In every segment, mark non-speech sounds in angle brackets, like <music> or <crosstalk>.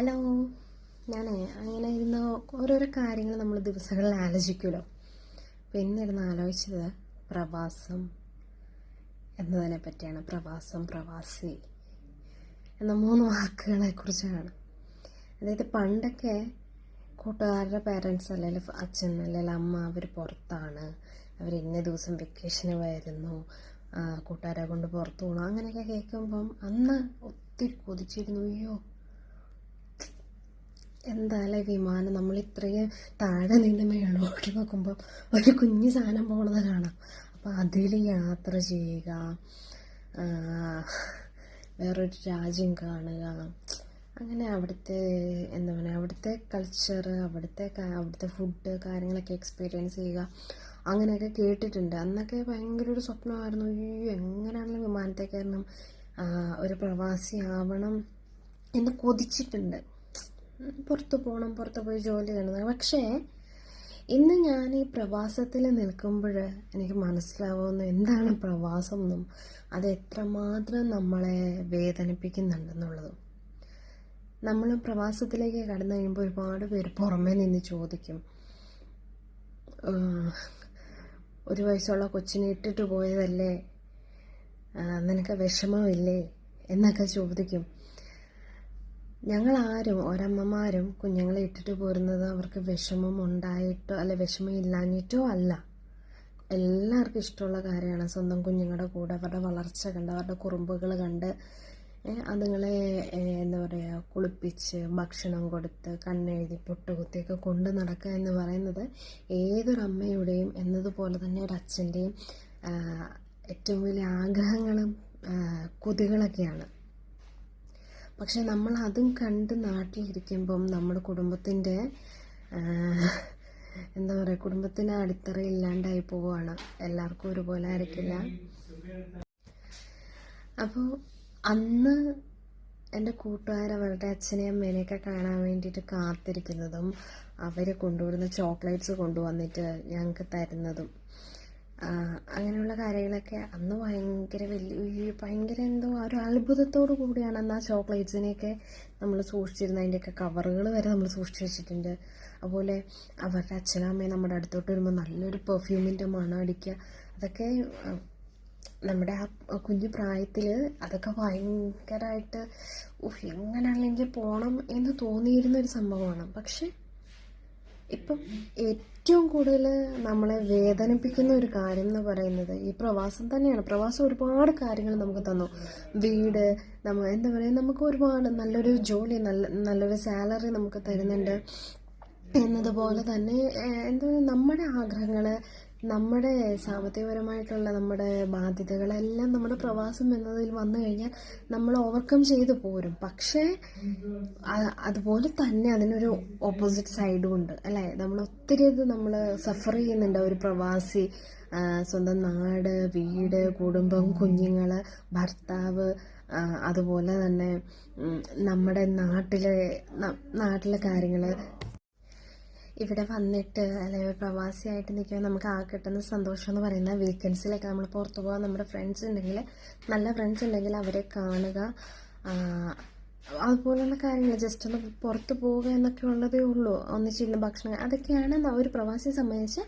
Hello. ഞാനേ അങ്ങനെ ഇരുന്ന് ഓരോരോ കാര്യങ്ങൾ നമ്മൾ ദിവസങ്ങളിൽ ആലോചിക്കുമല്ലോ. അപ്പോൾ ഇന്നിരുന്ന് ആലോചിച്ചത് പ്രവാസം എന്നതിനെ പറ്റിയാണ്. പ്രവാസം പ്രവാസി എന്ന മൂന്ന് വാക്കുകളെ കുറിച്ചാണ് അതായത് പണ്ടൊക്കെ കൂട്ടുകാരുടെ പേരൻസ് അല്ലെങ്കിൽ അച്ഛൻ അല്ലെങ്കിൽ അമ്മ അവർ പുറത്താണ്. അവർ ഇന്ന ദിവസം വെക്കേഷന് വരുന്നു. കൂട്ടുകാരെ കൊണ്ട് പുറത്തു പോകണം അങ്ങനെയൊക്കെ കേൾക്കുമ്പം അന്ന് ഒത്തിരി കൊതിച്ചിരുന്നു. അയ്യോ എന്തായാലും വിമാനം നമ്മൾ ഇത്രയും താഴെ നിന്ന് മേളോട്ട് നോക്കുമ്പോൾ ഒരു കുഞ്ഞു സാധനം പോണത് കാണാം. അപ്പോൾ അതിൽ യാത്ര ചെയ്യുക വേറൊരു രാജ്യം കാണുക. അങ്ങനെ അവിടുത്തെ എന്താ പറയുക അവിടുത്തെ കൾച്ചർ അവിടുത്തെ അവിടുത്തെ ഫുഡ് കാര്യങ്ങളൊക്കെ എക്സ്പീരിയൻസ് ചെയ്യുക. അങ്ങനെയൊക്കെ കേട്ടിട്ടുണ്ട്. അന്നൊക്കെ ഭയങ്കര ഒരു സ്വപ്നമായിരുന്നു. അയ്യോ എങ്ങനെയാണെങ്കിലും വിമാനത്തെ കയറണം ഒരു പ്രവാസി ആവണം എന്ന് കൊതിച്ചിട്ടുണ്ട്. പുറത്ത് പോകണം പുറത്ത് പോയി ജോലി ചെയ്യണം. പക്ഷേ ഇന്ന് ഞാൻ ഈ പ്രവാസത്തിൽ നിൽക്കുമ്പോൾ എനിക്ക് മനസ്സിലാവുന്ന എന്താണ് പ്രവാസം എന്നും അത് എത്രമാത്രം നമ്മളെ വേദനിപ്പിക്കുന്നുണ്ടെന്നുള്ളതും. നമ്മൾ പ്രവാസത്തിലേക്ക് കടന്നു കഴിയുമ്പോൾ ഒരുപാട് പേര് പുറമേ നിന്ന് ചോദിക്കും. ഒരു വയസ്സുള്ള കൊച്ചിനെ ഇട്ടിട്ട് പോയതല്ലേ? നിനക്ക് വിഷമമില്ലേ? എന്നൊക്കെ ചോദിക്കും. ഞങ്ങളാരും ഒരമ്മമാരും കുഞ്ഞുങ്ങളെ ഇട്ടിട്ട് പോരുന്നത് അവർക്ക് വിഷമം ഉണ്ടായിട്ടോ അല്ലെ വിഷമം ഇല്ലാഞ്ഞിട്ടോ അല്ല. എല്ലാവർക്കും ഇഷ്ടമുള്ള കാര്യമാണ് സ്വന്തം കുഞ്ഞുങ്ങളുടെ കൂടെ അവരുടെ വളർച്ച കണ്ട് അവരുടെ കുറുമ്പുകൾ കണ്ട് അതുങ്ങളെ എന്താ പറയുക കുളിപ്പിച്ച് ഭക്ഷണം കൊടുത്ത് കണ്ണെഴുതി പൊട്ടുകുത്തിയൊക്കെ കൊണ്ട് നടക്കുക എന്ന് പറയുന്നത് ഏതൊരമ്മയുടെയും എന്നതുപോലെ തന്നെ ഒരു അച്ഛന്റെയും ഏറ്റവും വലിയ ആഗ്രഹങ്ങളും കൊതികളൊക്കെയാണ്. പക്ഷെ നമ്മൾ അതും കണ്ട് നാട്ടിലിരിക്കുമ്പം നമ്മുടെ കുടുംബത്തിന്റെ എന്താ പറയുക കുടുംബത്തിന് അടിത്തറ ഇല്ലാണ്ടായി പോവുകയാണ് എല്ലാവർക്കും ഒരുപോലെ ആയിരിക്കില്ല. അപ്പോൾ അന്ന് എന്റെ കൂട്ടുകാർ അവരുടെ അച്ഛനെയും അമ്മേനെയൊക്കെ കാണാൻ വേണ്ടിയിട്ട് കാത്തിരിക്കുന്നതും അവർ കൊണ്ടുവരുന്ന ചോക്ലേറ്റ്സ് കൊണ്ടുവന്നിട്ട് ഞങ്ങൾക്ക് തരുന്നതും. കാര്യങ്ങളൊക്കെ അന്ന് ഭയങ്കര വലിയ ഭയങ്കര എന്തോ ഒരു അത്ഭുതത്തോടു കൂടിയാണ് അന്ന് ആ ചോക്ലേറ്റ്സിനെയൊക്കെ നമ്മൾ സൂക്ഷിച്ചിരുന്നത്. അതിന്റെയൊക്കെ കവറുകൾ വരെ നമ്മൾ സൂക്ഷിച്ച് വെച്ചിട്ടുണ്ട്. അതുപോലെ അവരുടെ അച്ഛനമ്മയെ നമ്മുടെ അടുത്തോട്ട് വരുമ്പോൾ നല്ലൊരു പെർഫ്യൂമിന്റെ മണം അടിക്കുക. അതൊക്കെ നമ്മുടെ ആ കുഞ്ഞു പ്രായത്തിൽ അതൊക്കെ ഭയങ്കരമായിട്ട് എങ്ങനെയാണെങ്കിൽ പോകണം എന്ന് തോന്നിയിരുന്ന ഒരു സംഭവമാണ്. പക്ഷെ ഇപ്പം ഏറ്റവും കൂടുതൽ നമ്മളെ വേദനിപ്പിക്കുന്ന ഒരു കാര്യം എന്ന് പറയുന്നത് ഈ പ്രവാസം തന്നെയാണ്. പ്രവാസം ഒരുപാട് കാര്യങ്ങൾ നമുക്ക് തന്നു. വീട് നമ്മ എന്താ പറയുക നമുക്ക് ഒരുപാട് നല്ലൊരു ജോലി നല്ല നല്ലൊരു സാലറി നമുക്ക് തരുന്നുണ്ട്. എന്നതുപോലെ തന്നെ എന്താ പറയുക നമ്മുടെ ആഗ്രഹങ്ങൾ നമ്മുടെ സാമ്പത്തികപരമായിട്ടുള്ള നമ്മുടെ ബാധ്യതകളെല്ലാം നമ്മുടെ പ്രവാസം എന്നതിൽ വന്നു കഴിഞ്ഞാൽ നമ്മൾ ഓവർകം ചെയ്തു പോരും. പക്ഷേ അതുപോലെ തന്നെ അതിനൊരു ഓപ്പോസിറ്റ് സൈഡും ഉണ്ട്. അല്ലേ? നമ്മൾ ഒത്തിരി ഇത് നമ്മൾ സഫർ ചെയ്യുന്നുണ്ട്. ഒരു പ്രവാസി സ്വന്തം നാട് വീട് കുടുംബം കുഞ്ഞുങ്ങൾ ഭർത്താവ് അതുപോലെ തന്നെ നമ്മുടെ നാട്ടിലെ നാട്ടിലെ കാര്യങ്ങൾ ഇവിടെ വന്നിട്ട് അല്ലെങ്കിൽ പ്രവാസിയായിട്ട് നിൽക്കുമ്പോൾ നമുക്ക് ആ കിട്ടുന്ന സന്തോഷം എന്ന് പറയുന്ന വീക്കെൻഡ്സിലൊക്കെ നമ്മൾ പുറത്തു പോകാൻ നമ്മുടെ ഫ്രണ്ട്സ് ഉണ്ടെങ്കിൽ നല്ല ഫ്രണ്ട്സ് ഉണ്ടെങ്കിൽ അവരെ കാണുക. അതുപോലുള്ള കാര്യങ്ങൾ ജസ്റ്റ് ഒന്ന് പുറത്ത് പോവുക എന്നൊക്കെ ഉള്ളതേ ഉള്ളൂ. ഒന്നിച്ചിരുന്ന് ഭക്ഷണം അതൊക്കെയാണ് ഒരു പ്രവാസിയെ സംബന്ധിച്ച്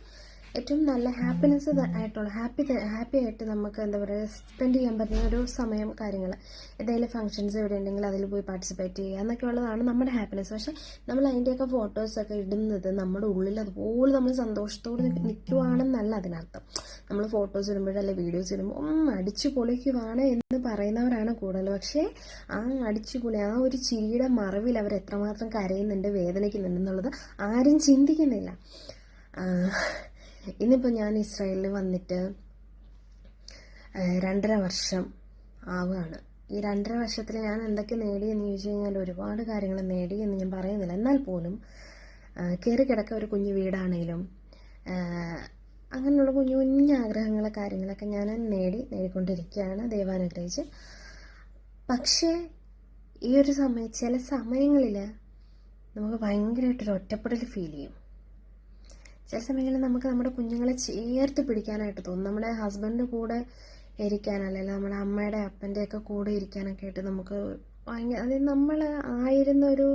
ഏറ്റവും നല്ല ഹാപ്പിനെസ് ആയിട്ടുള്ള ഹാപ്പി ഹാപ്പി ആയിട്ട് നമുക്ക് എന്താ പറയുക സ്പെൻഡ് ചെയ്യാൻ പറ്റുന്ന ഒരു സമയം കാര്യങ്ങൾ എന്തെങ്കിലും ഫംഗ്ഷൻസ് എവിടെ ഉണ്ടെങ്കിൽ അതിൽ പോയി പാർട്ടിസിപ്പേറ്റ് ചെയ്യുക എന്നൊക്കെ ഉള്ളതാണ് നമ്മുടെ ഹാപ്പിനെസ് പക്ഷേ നമ്മൾ അതിന്റെയൊക്കെ ഫോട്ടോസൊക്കെ ഇടുന്നത് നമ്മുടെ ഉള്ളിൽ അതുപോലെ നമ്മൾ സന്തോഷത്തോടെ നിൽക്കുവാണെന്നല്ല അതിനർത്ഥം. നമ്മൾ ഫോട്ടോസ് ഇടുമ്പോഴല്ലേ വീഡിയോസ് ഇടുമ്പോൾ അടിച്ചു പൊളിക്കുവാണ് എന്ന് പറയുന്നവരാണ് കൂടുതൽ. പക്ഷേ ആ അടിച്ചു പൊളി ആ ഒരു ചിരിയുടെ മറവിൽ അവർ എത്രമാത്രം കരയുന്നുണ്ട് വേദനിക്കുന്നുണ്ട് എന്നുള്ളത് ആരും ചിന്തിക്കുന്നില്ല. ഇന്നിപ്പോൾ ഞാൻ ഇസ്രായേലിൽ വന്നിട്ട് രണ്ടര വർഷം ആവുകയാണ്. ഈ രണ്ടര വർഷത്തിൽ ഞാൻ എന്തൊക്കെ നേടി നേടിയെന്ന് ചോദിച്ചു കഴിഞ്ഞാൽ ഒരുപാട് കാര്യങ്ങൾ നേടി എന്ന് ഞാൻ പറയുന്നില്ല. എന്നാൽ പോലും കയറി കിടക്ക ഒരു കുഞ്ഞു വീടാണേലും അങ്ങനെയുള്ള കുഞ്ഞു കുഞ്ഞു ആഗ്രഹങ്ങൾ കാര്യങ്ങളൊക്കെ ഞാൻ നേടി നേടിക്കൊണ്ടിരിക്കുകയാണ് ദൈവാനുഗ്രഹിച്ച്. പക്ഷേ ഈ ഒരു സമയം ചില സമയങ്ങളിൽ നമുക്ക് ഭയങ്കരമായിട്ടൊരു ഒറ്റപ്പെടൽ ഫീൽ ചെയ്യും. ചില സമയങ്ങളിൽ നമുക്ക് നമ്മുടെ കുഞ്ഞുങ്ങളെ ചേർത്ത് പിടിക്കാനായിട്ട് തോന്നും. നമ്മുടെ ഹസ്ബൻഡിന്റെ കൂടെ ഇരിക്കാൻ അല്ലെങ്കിൽ നമ്മുടെ അമ്മയുടെ അപ്പന്റെ ഒക്കെ കൂടെ ഇരിക്കാനൊക്കെ ആയിട്ട് നമുക്ക് ഭയങ്കര അതായത് നമ്മൾ ആയിരുന്ന ഒരു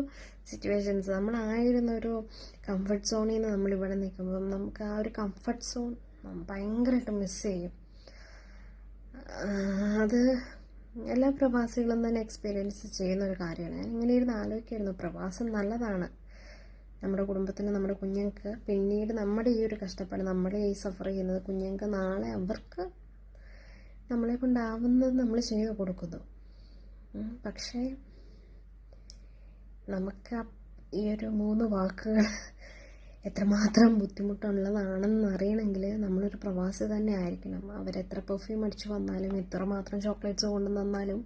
സിറ്റുവേഷൻസ് നമ്മൾ ആയിരുന്ന ഒരു കംഫർട്ട് സോണിൽ നിന്ന് നമ്മൾ ഇവിടെ നിൽക്കുമ്പോൾ നമുക്ക് ആ ഒരു കംഫർട്ട് സോൺ ഭയങ്കരമായിട്ട് മിസ് ചെയ്യും. അത് എല്ലാ പ്രവാസികളും തന്നെ എക്സ്പീരിയൻസ് ചെയ്യുന്ന ഒരു കാര്യമാണ്. ഞാൻ ഇങ്ങനെ ഇരുന്ന് ആലോചിക്കായിരുന്നു. പ്രവാസം നല്ലതാണ്. നമ്മുടെ കുടുംബത്തിന് നമ്മുടെ കുഞ്ഞുങ്ങൾക്ക് പിന്നീട് നമ്മുടെ ഈ ഒരു കഷ്ടപ്പാട് നമ്മുടെ ഈ സഫർ ചെയ്യുന്നത് കുഞ്ഞുങ്ങൾക്ക് നാളെ അവർക്ക് നമ്മളെ കൊണ്ടാവുന്നത് നമ്മൾ ചെയ്തു കൊടുക്കുന്നു. പക്ഷേ നമുക്ക് ഈ ഒരു മൂന്ന് വാക്കുകൾ എത്രമാത്രം ബുദ്ധിമുട്ടുള്ളതാണെന്ന് അറിയണമെങ്കിൽ നമ്മളൊരു പ്രവാസി തന്നെ ആയിരിക്കണം. അവരെത്ര പെർഫ്യൂം അടിച്ച് വന്നാലും എത്രമാത്രം ചോക്ലേറ്റ്സ് കൊണ്ടു തന്നാലും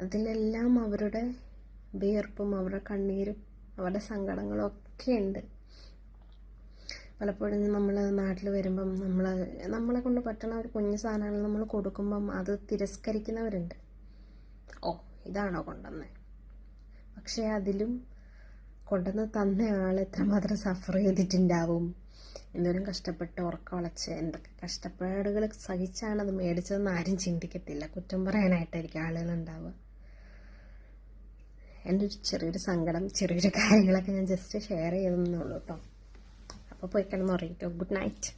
അതിലെല്ലാം അവരുടെ വിയർപ്പും അവരുടെ കണ്ണീരും അവരുടെ സങ്കടങ്ങളൊക്കെ ഉണ്ട്. പലപ്പോഴും നമ്മൾ നാട്ടിൽ വരുമ്പം നമ്മൾ നമ്മളെ കൊണ്ട് പറ്റണ ഒരു കുഞ്ഞു സാധനങ്ങൾ നമ്മൾ കൊടുക്കുമ്പം അത് തിരസ്കരിക്കുന്നവരുണ്ട്. ഓ ഇതാണോ കൊണ്ടുവന്നത് പക്ഷേ അതിലും കൊണ്ടുവന്ന് തന്ന ആൾ എത്രമാത്രം സഫർ ചെയ്തിട്ടുണ്ടാവും? എന്തോരം കഷ്ടപ്പെട്ട് ഉറക്കമുളച്ച് എന്തൊക്കെ കഷ്ടപ്പാടുകൾ സഹിച്ചാണ് അത് മേടിച്ചതെന്ന് ആരും ചിന്തിക്കത്തില്ല. കുറ്റം പറയാനായിട്ടായിരിക്കും ആളുകൾ ഉണ്ടാവുക. എന്റെ ഒരു ചെറിയൊരു സങ്കടം ചെറിയൊരു <laughs> കാര്യങ്ങളൊക്കെ ഞാൻ ജസ്റ്റ് ഷെയർ ചെയ്തെന്നുള്ളൂ കേട്ടോ അപ്പോൾ പോയി കിടന്നുറങ്ങിക്കോ ഗുഡ് നൈറ്റ്